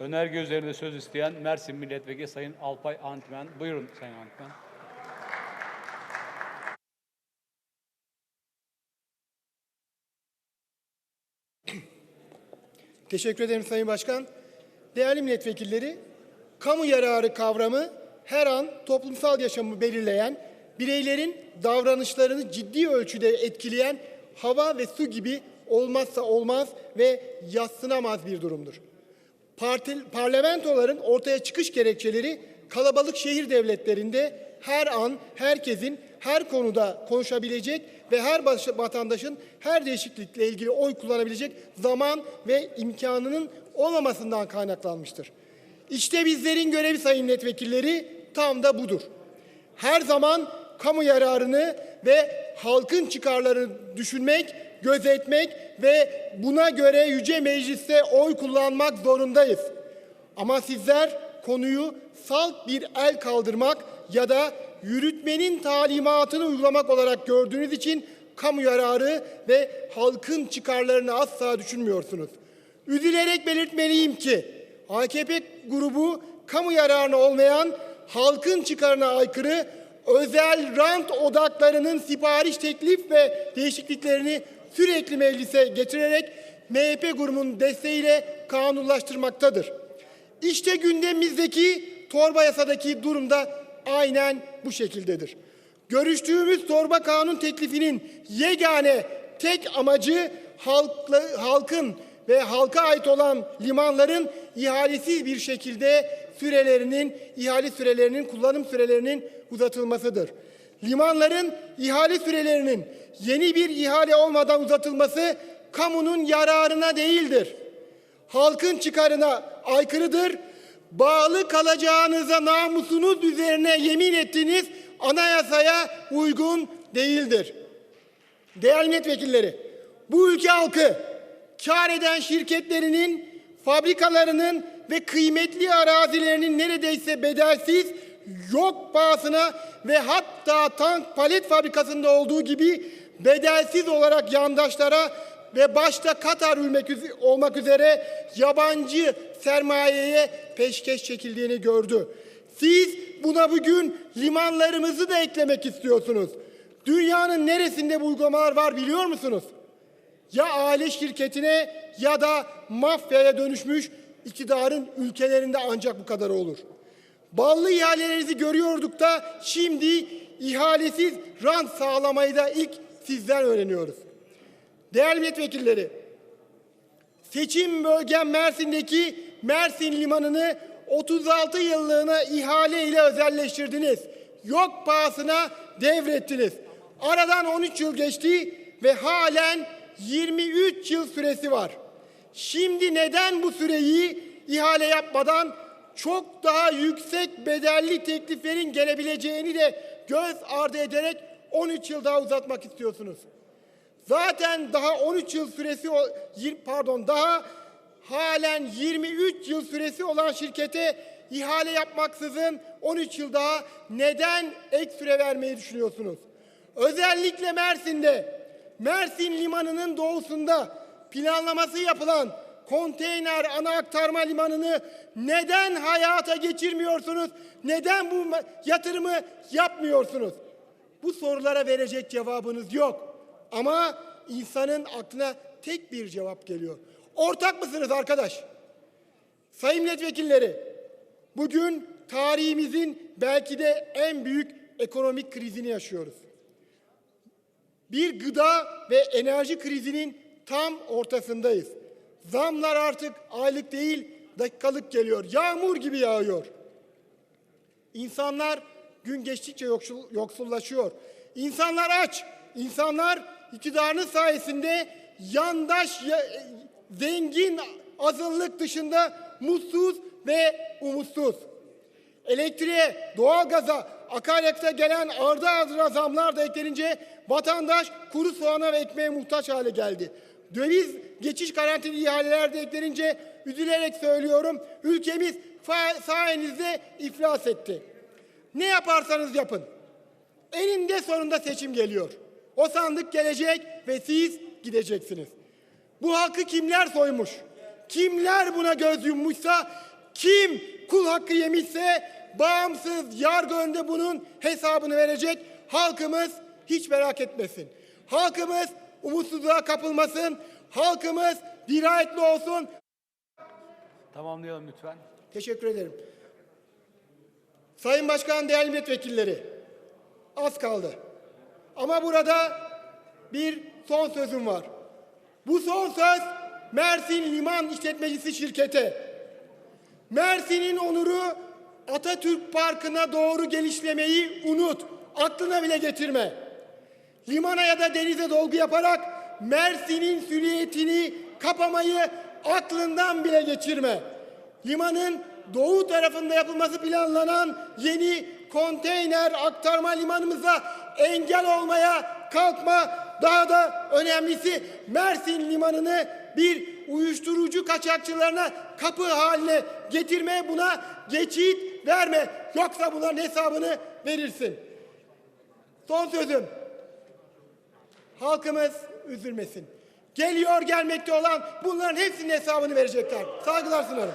Önerge üzerinde söz isteyen Mersin Milletvekili Sayın Alpay Antmen. Buyurun Sayın Antmen. Teşekkür ederim Sayın Başkan. Değerli milletvekilleri, kamu yararı kavramı her an toplumsal yaşamı belirleyen, bireylerin davranışlarını ciddi ölçüde etkileyen hava ve su gibi olmazsa olmaz ve yatsınamaz bir durumdur. Parti, parlamentoların ortaya çıkış gerekçeleri kalabalık şehir devletlerinde her an herkesin her konuda konuşabilecek ve her vatandaşın her değişiklikle ilgili oy kullanabilecek zaman ve imkanının olmamasından kaynaklanmıştır. İşte bizlerin görevi sayın milletvekilleri tam da budur. Her zaman kamu yararını ve halkın çıkarlarını düşünmek, gözetmek ve buna göre yüce mecliste oy kullanmak zorundayız. Ama sizler konuyu salt bir el kaldırmak ya da yürütmenin talimatını uygulamak olarak gördüğünüz için kamu yararı ve halkın çıkarlarını asla düşünmüyorsunuz. Üzülerek belirtmeliyim ki AKP grubu kamu yararına olmayan halkın çıkarına aykırı özel rant odaklarının sipariş teklif ve değişikliklerini sürekli meclise getirerek MHP grubunun desteğiyle kanunlaştırmaktadır. İşte gündemimizdeki torba yasadaki durumda aynen bu şekildedir. Görüştüğümüz torba kanun teklifinin yegane tek amacı halkla, halkın ve halka ait olan limanların ihalesiz bir şekilde sürelerinin, ihale sürelerinin, kullanım sürelerinin uzatılmasıdır. Limanların ihale sürelerinin yeni bir ihale olmadan uzatılması kamunun yararına değildir halkın çıkarına aykırıdır. Bağlı kalacağınıza namusunuz üzerine yemin ettiğiniz anayasaya uygun değildir. Değerli milletvekilleri, bu ülke halkı kar eden şirketlerinin, fabrikalarının ve kıymetli arazilerinin neredeyse bedelsiz yok pahasına ve hatta tank palet fabrikasında olduğu gibi bedelsiz olarak yandaşlara ve başta Katar olmak üzere yabancı sermayeye peşkeş çekildiğini gördü. Siz buna bugün limanlarımızı da eklemek istiyorsunuz. Dünyanın neresinde bu uygulamalar var biliyor musunuz? Ya aile şirketine ya da mafyaya dönüşmüş iktidarın ülkelerinde ancak bu kadar olur. Ballı ihalelerinizi görüyorduk da şimdi ihalesiz rant sağlamayı da ilk sizden öğreniyoruz. Değerli milletvekilleri, seçim bölgem Mersin'deki Mersin Limanı'nı 36 yıllığına ihale ile özelleştirdiniz. Yok pahasına devrettiniz. Aradan 13 yıl geçti ve halen 23 yıl süresi var. Şimdi neden bu süreyi ihale yapmadan çok daha yüksek bedelli tekliflerin gelebileceğini de göz ardı ederek 13 yıl daha uzatmak istiyorsunuz? Zaten daha 13 yıl süresi pardon daha halen 23 yıl süresi olan şirkete ihale yapmaksızın 13 yıl daha neden ek süre vermeyi düşünüyorsunuz? Özellikle Mersin'de Mersin limanının doğusunda planlaması yapılan konteyner ana aktarma limanını neden hayata geçirmiyorsunuz? Neden bu yatırımı yapmıyorsunuz? Bu sorulara verecek cevabınız yok. Ama insanın aklına tek bir cevap geliyor. Ortak mısınız arkadaş? Sayın milletvekilleri, bugün tarihimizin belki de en büyük ekonomik krizini yaşıyoruz. Bir gıda ve enerji krizinin tam ortasındayız. Zamlar artık aylık değil, dakikalık geliyor. Yağmur gibi yağıyor. İnsanlar gün geçtikçe yoksul, yoksullaşıyor. İnsanlar aç. İnsanlar iktidarının sayesinde yandaş, ya- zengin azınlık dışında mutsuz ve umutsuz. Elektriğe, doğalgaza, akaryakıta gelen ardı ardına zamlar da eklenince vatandaş kuru soğana ve ekmeğe muhtaç hale geldi. Döviz geçiş garantili ihaleler de eklenince üzülerek söylüyorum ülkemiz sayenizde iflas etti. Ne yaparsanız yapın. Eninde sonunda seçim geliyor. O sandık gelecek ve siz gideceksiniz. Bu halkı kimler soymuş? Kimler buna göz yummuşsa Kim kul hakkı yemişse bağımsız yargı önünde bunun hesabını verecek. Halkımız hiç merak etmesin. Halkımız umutsuzluğa kapılmasın. Halkımız dirayetli olsun. Tamamlayalım lütfen. Teşekkür ederim. Sayın Başkan, değerli milletvekilleri, az kaldı. Ama burada bir son sözüm var. Bu son söz Mersin Liman İşletmecisi şirkete. Mersin'in onuru Atatürk Parkı'na doğru gelişlemeyi unut. Aklına bile getirme. Limana ya da denize dolgu yaparak Mersin'in süliyetini kapamayı aklından bile geçirme. Limanın doğu tarafında yapılması planlanan yeni konteyner aktarma limanımıza engel olmaya kalkma. Daha da önemlisi Mersin limanını bir uyuşturucu kaçakçılarına kapı haline getirme buna geçit verme. Yoksa bunların hesabını verirsin. Son sözüm. Halkımız üzülmesin. Geliyor gelmekte olan bunların hepsinin hesabını verecekler. Saygılar sunarım.